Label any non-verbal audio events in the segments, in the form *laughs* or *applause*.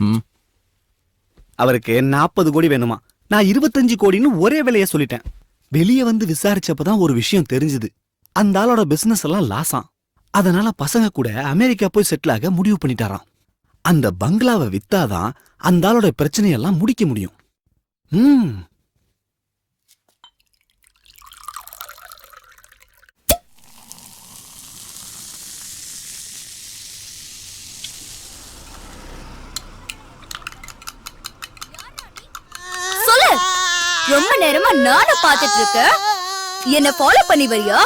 ம். அவருக்கு நாற்பது கோடி வேணுமா? நான் இருபத்தஞ்சு கோடின்னு ஒரே விலைய சொல்லிட்டேன். வெளியே வந்து விசாரிச்சப்பதான் ஒரு விஷயம் தெரிஞ்சுது. அந்த ஆளோட பிசினஸ் எல்லாம் லாஸாம் அதனால பசங்க கூட அமெரிக்கா போய் செட்டில் ஆக முடிவு பண்ணிட்டாராம். அந்த பங்களாவை வித்தாதான் அந்த ஆளோட பிரச்சனையெல்லாம் முடிக்க முடியும். ம் சொல்லு ரொம்ப நேரமா நானும் பாத்துட்டு இருக்கேன் என்ன ஃபாலோ பண்ணி வரியா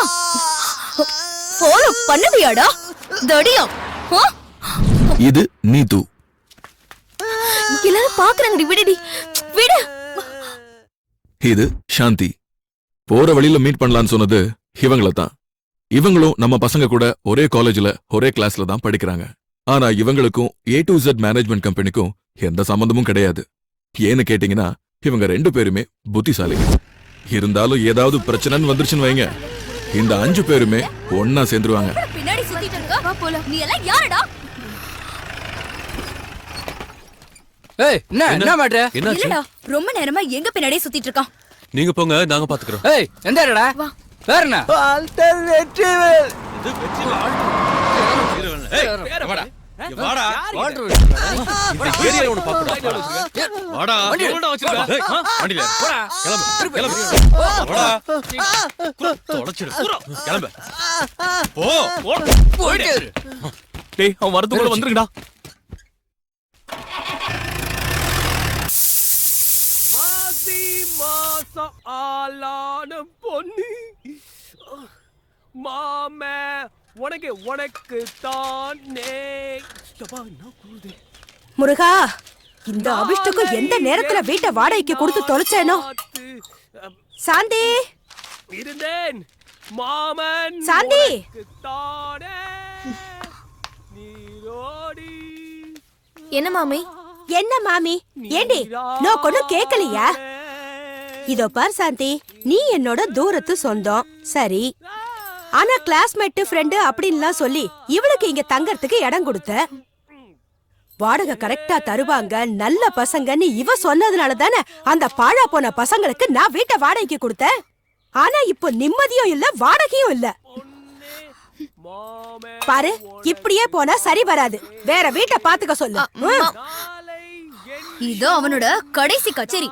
ஃபாலோ பண்ணுவியாடா தடியா? இது நீது. எல்லாரும் பாக்குறாங்கடி விடுடி. விடு. இது சாந்தி. போற வழியில மீட் பண்ணலாம்னு சொன்னது இவங்கள தான் இவங்களும் நம்ம பசங்க கூட ஒரே காலேஜ்ல ஒரே கிளாஸ்ல தான் படிக்கிறாங்க. ஆனா இவங்களுக்கும் ஏ டு Z மேனேஜ்மெண்ட் கம்பெனிக்கும் எந்த சம்பந்தமும் கிடையாது. ஏன்னு கேட்டீங்கன்னா இவங்க ரெண்டு பேருமே புத்திசாலி இருந்தாலும் ஏதாவது பிரச்சனைன்னு வந்துருச்சுன்னு வைங்க. இந்த அஞ்சு பேருமே ஒன்னா சேர்ந்துருவாங்க. பின்னாடி சுத்திட்டு இருக்க வா போலாம். நீ எல்லாம் யாருடா? ஏய் என்ன? என்ன? என்னாச்சு? இல்லடா ரொம்ப நேரமா எங்க பின்னாடியே சுத்திட்டு இருக்கான். நீங்க போங்க நாங்க பாத்துக்கிறோம். ஏய். வேற வாடா வச்சிருக்க. கிளம்பு கிளம்பு வாடா தொலைச்சிடு கிளம்பு போ போயிட்டே இரு. டேய் அவன் வரதுக்குள்ள வந்துருங்கடா மாசி மாசம் ஆளான பொண்ணு மாமே உனக்கு உனக்கு தானே? முருகா இந்த அபிஷ்டுக்கும் எந்த நேரத்துல வீட்டை வாடகைக்கு கொடுத்து தொலைச்சேனோ? சாந்தி! இருந்தேன் மாமன் சாந்தி! என்ன மாமி? என்ன மாமி? ஏண்டி நான் கொன்னும் கேக்கலையா? இதோ பார் சாந்தி நீ என்னோட தூரத்து சொந்தம். சரி. ஆனா கிளாஸ்மேட் ஃப்ரெண்டு அப்படின்லாம் சொல்லி இவளுக்கு இங்க தங்கறதுக்கு இடம் கொடுத்த? வாடகை கரெக்டா தருவாங்க நல்ல பசங்கன்னு இவ சொன்னதுனால தானே அந்த பாழா போன பசங்களுக்கு நான் வீட்டை வாடகைக்கு கொடுத்தேன். ஆனா இப்போ நிம்மதியும் இல்ல வாடகையும் இல்ல. பாரு இப்படியே போனா சரி வராது. வேற வீட்டை பாத்துக்க சொல்லு. இதோ அவனோட கடைசி கச்சேரி.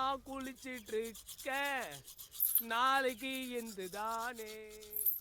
நாளைக்கு எந்துதானே? மாசி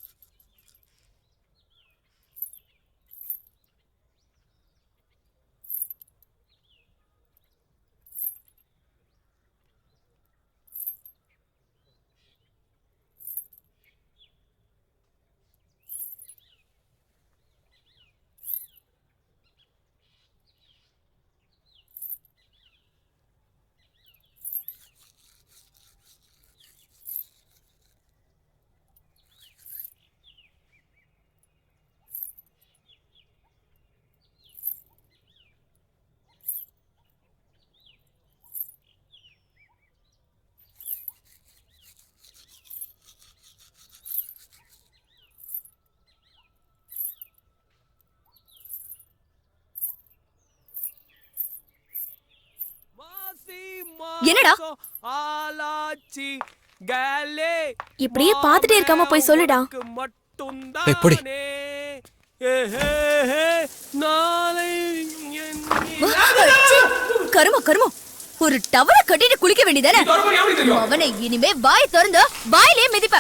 என்னடா? இப்படியே பாத்துட்டே இருக்காம போய் சொல்லுடா. மட்டும்தான். ஏய், போடி. நாளை என் கரும கரும. ஒரு டவர கட்டிட்டு குளிக்க வேண்டியதானே? அவனை இனிமே வாய் திறந்து வாயிலே மிதிப்ப.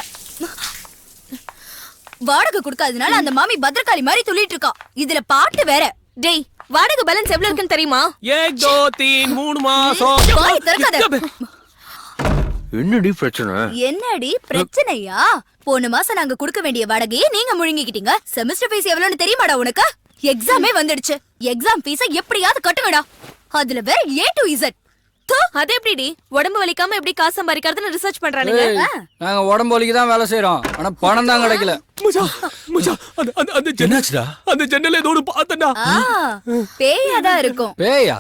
வாடகை கொடுக்காதனால அந்த மாமி பத்திரகாளி மாதிரி துள்ளிட்டு இருக்கா. இதுல பாட்டு வேற. டேய் வாடகை பேலன்ஸ் எவ்வளவு இருக்குன்னு தெரியுமா? ஏக் தோ தீன் மூணு மாசம். வாய் திறக்காத. என்னடி பிரச்சனை? என்னடி பிரச்சனையா? போன மாசம் நாங்க கொடுக்க வேண்டிய வாடகையை நீங்க முழுங்கிக்கிட்டீங்க. செமஸ்டர் ஃபீஸ் எவ்வளவுன்னு தெரியுமாடா உனக்கு? எக்ஸாமே வந்துடுச்சு. எக்ஸாம் ஃபீஸ எப்படியாவது கட்டுங்கடா. அதுல வேற ஏ டு இசட் அது எப்படிடி? உடம்பு வலிக்காம எப்படி காசு சம்பாதிக்கிறதுன்னு ரிசர்ச் பண்றானுங்க? நாங்க உடம்பு வலிக்கு தான் வேலை செய்யறோம் ஆனா பணம் தான் கிடைக்கல. மச்சா மச்சா அந்த அந்த அந்த ஜன்னல் என்னாச்சுடா? அந்த ஜன்னல் ஏதோ ஒன்று பார்த்தேன்டா. ஆ, பேயாதான் இருக்கும். பேயா?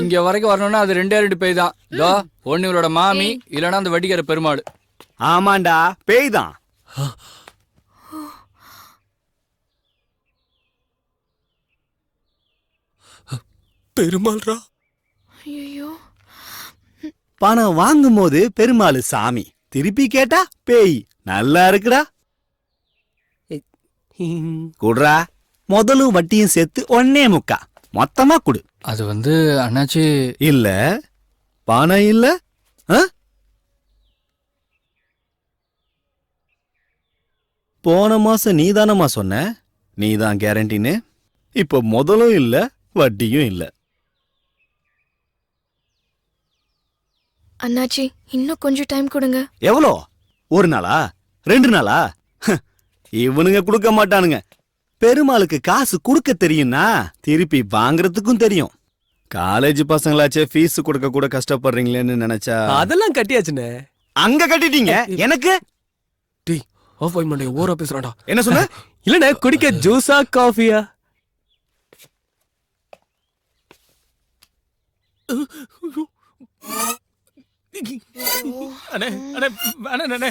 இங்க வரைக்கும் வரணும்னா அது ரெண்டே ரெண்டு பேய் தான். இதோ ஒண்ணு இவளோட மாமி இல்லனா அந்த வட்டிக்கார பெருமாள். ஆமாண்டா பேய் தான். பெருமாள்ரா. பணம் வாங்கும் போது பெருமாள் சாமி. திருப்பி கேட்டா பேய். நல்லா இருக்குடா. குடுறா. முதலும் வட்டியும் சேர்த்து ஒன்னே முக்கா. மொத்தமா குடு. அது வந்து அண்ணாச்சி. இல்ல. பணம் இல்ல? போன மாசம் நீதானமா சொன்ன? நீதான் கேரண்டின்னு இப்போ முதலும் இல்ல வட்டியும் இல்ல. அண்ணாச்சி இன்னும் கொஞ்சம் டைம் கொடுங்க. எவ்வளோ? ஒரு நாளா? ரெண்டு நாளா? ஹ், இவனுங்க கொடுக்க மாட்டானுங்க. பெருமாளுக்கு காசு கொடுக்க தெரியும்னா திருப்பி வாங்குறதுக்கும் தெரியும். காலேஜ் பசங்களாச்சே ஃபீஸ் கொடுக்க கூட கஷ்டப்படுறீங்களேன்னு நினைச்சா. அதெல்லாம் கட்டியாச்சுண்ணே. அங்க கட்டிட்டீங்க? எனக்கு? டேய் ஆஃப் ஆய் மண்டே ஓரா பேசுறான்டா. என்ன சொன்ன? *laughs* இல்லண்ணே குடிக்க ஜூஸா காஃபியா அண்ணே அண்ணே அண்ணே அண்ணே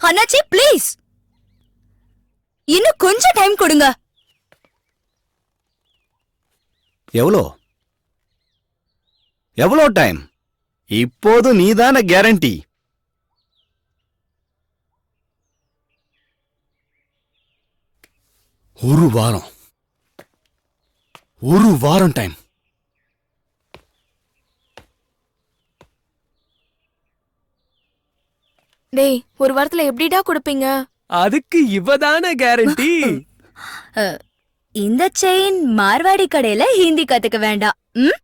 அண்ணாச்சி ப்ளீஸ் இன்னும் கொஞ்சம் டைம் கொடுங்க. எவ்வளோ? எவ்வளோ டைம் இப்போதும் நீதான கேரண்டி ஒரு வாரம். ஒரு வாரம் டைம் டேய் ஒரு வாரத்துல எப்படிடா கொடுப்பீங்க? அதுக்கு இவதான கேரண்டி *laughs* இந்த செயின் மார்வாடி கடையில ஹிந்தி கத்துக்க வேண்டாம். ம்?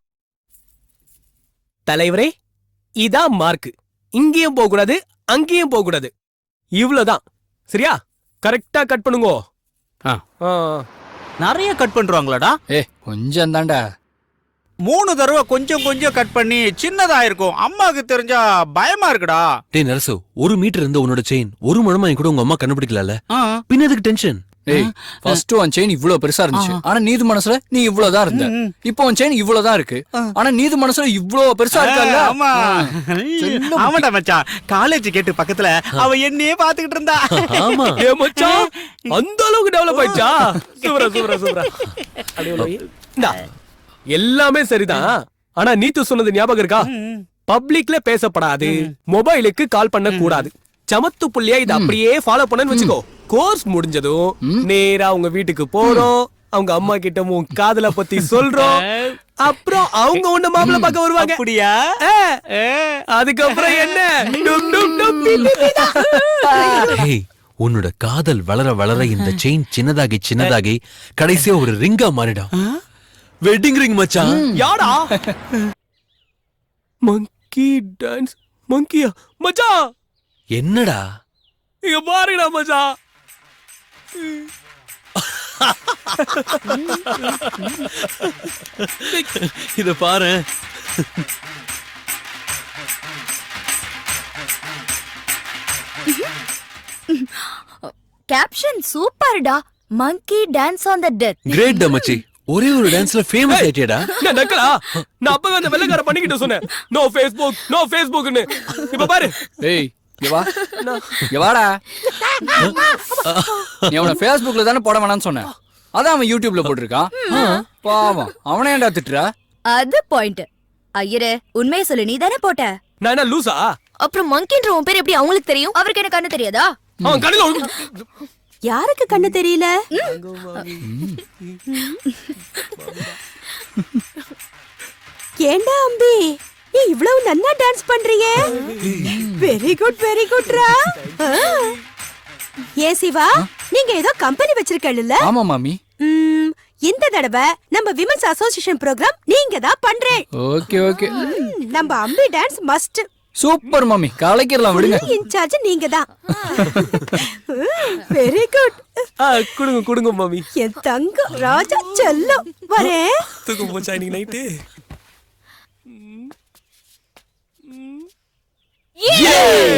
தலைவரே இதான் மார்க் இங்கேயும் போக கூடாது அங்கேயும் போக கூடாது இவ்வளவுதான். சரியா? கரெக்டா கட் பண்ணுங்க. நிறைய கட் பண்றாங்களாடா. ஏ கொஞ்சம் தாண்டா. மூணு தடவை கொஞ்சம் கொஞ்சம் கட் பண்ணி சின்னதா இருக்கும் அம்மாக்கு தெரிஞ்சா பயமா இருக்குடா. டேய் நரசு ஒரு மீட்டர் இருந்த உன்னோட செயின் ஒரு முழமா என் கூட உங்க அம்மா கண்டுபிடிக்கல ஆ. பின்ன எதுக்கு டென்ஷன் ஏய் ஃபர்ஸ்ட் உன் செயின் இவ்வளவு பெருசா இருந்துச்சு. ஆனா நீது மனசுல நீ இவ்வளவுதான் இருந்த. இப்போ உன் செயின் இவ்வளவுதான் இருக்கு. ஆனா நீது மனசுல இவ்வளவு பெருசா இருக்கல்ல? ஆமா. ஆமாடா மச்சான். காலேஜ் கேட்டு பக்கத்துல அவ என்னையே பாத்துக்கிட்டு இருந்தா. ஆமா. *laughs* ஏ மச்சான் அந்த அளவுக்கு டெவலப் ஆயிடுச்சா? சூப்பரா சூப்பரா சூப்பரா. எல்லாமே சரிதான். ஆனா நீத்து சொன்னது ஞாபகம் இருக்கா? பப்ளிக்ல பேசப்படாது. மொபைலுக்கு கால் பண்ண கூடாது சமத்து புள்ளியா இத அப்படியே ஃபாலோ பண்ணன்னு வச்சுக்கோ. கோர்ஸ் முடிஞ்சதும் நேரா உங்க வீட்டுக்கு போறோம். அவங்க அம்மா கிட்ட உன் காதல பத்தி சொல்றோம். *laughs* அப்புறம் அவங்க உன்ன மாப்பிள பார்க்க வருவாங்க. அப்படியா. அதுக்கப்புறம் என்ன? *laughs* உன்னோட காதல் வளர வளர இந்த செயின் சின்னதாகி சின்னதாகி கடைசியா ஒரு ரிங்கா மாறிடும். வெட்டிங் ரிங் மச்சான். யாடா? மங்கி டான்ஸ் மங்கியா மச்சான்! என்னடா? இங்க பாருடா மச்சான் இத பாரு. கேப்ஷன் சூப்பர்டா. Monkey dance on the death great மச்சி. ஒரே ஒரு டான்ஸ்ல ஃபேமஸ் ஆயிட்டியடா. நான் நக்கலா நான் அப்பவே அந்த வெள்ளக்கார பண்ணிக்கிட்ட சொன்னேன். நோ ஃபேஸ்புக் நோ ஃபேஸ்புக்னு இப்ப பாரு. ஏய் இங்க வா இங்க வாடா நீ அவன Facebookல தானே போட வேணாம்னு சொன்னேன் அதான் அவன் யூடியூப்ல போட்டிருக்கான். பாவம். அவனே ஏன்டா திட்டுற? அது பாயிண்ட் ஐயரே உண்மையை சொல்லு நீ தானே போட்ட? நான் என்ன லூசா அப்புறம் மங்கின்ற உன் பேர் எப்படி அவங்களுக்கு தெரியும்? அவருக்கு என்ன கண்ணு தெரியாதா? அவன் ஒரு- யாருக்கு கண்ணு தெரியல? ஏண்டா அம்பி? நீ இவ்வளவு நன்னா டான்ஸ் பண்றீங்க? வெரி குட் வெரி குட்ரா ஏ சிவா நீங்க ஏதோ கம்பெனி வச்சிருக்கல ஆமா மாமி. இந்த தடவை நம்ம விமன்ஸ் அசோசியேஷன் ப்ரோக்ராம் நீங்க தான் பண்றேன். Okay okay. நம்ம அம்பி டான்ஸ் மஸ்ட் சூப்பர் மாமி. கலைக்கிடலாம் விடுங்க. இன்சார்ஜ் நீங்க தான். வெரி குட் ஆ, குடுங்க குடுங்க மாமி. என் தங்கம் ராஜா செல்லம். வரேன். தூக்கம் போச்சா இன்னைக்கு நைட்டு Yeah! yeah!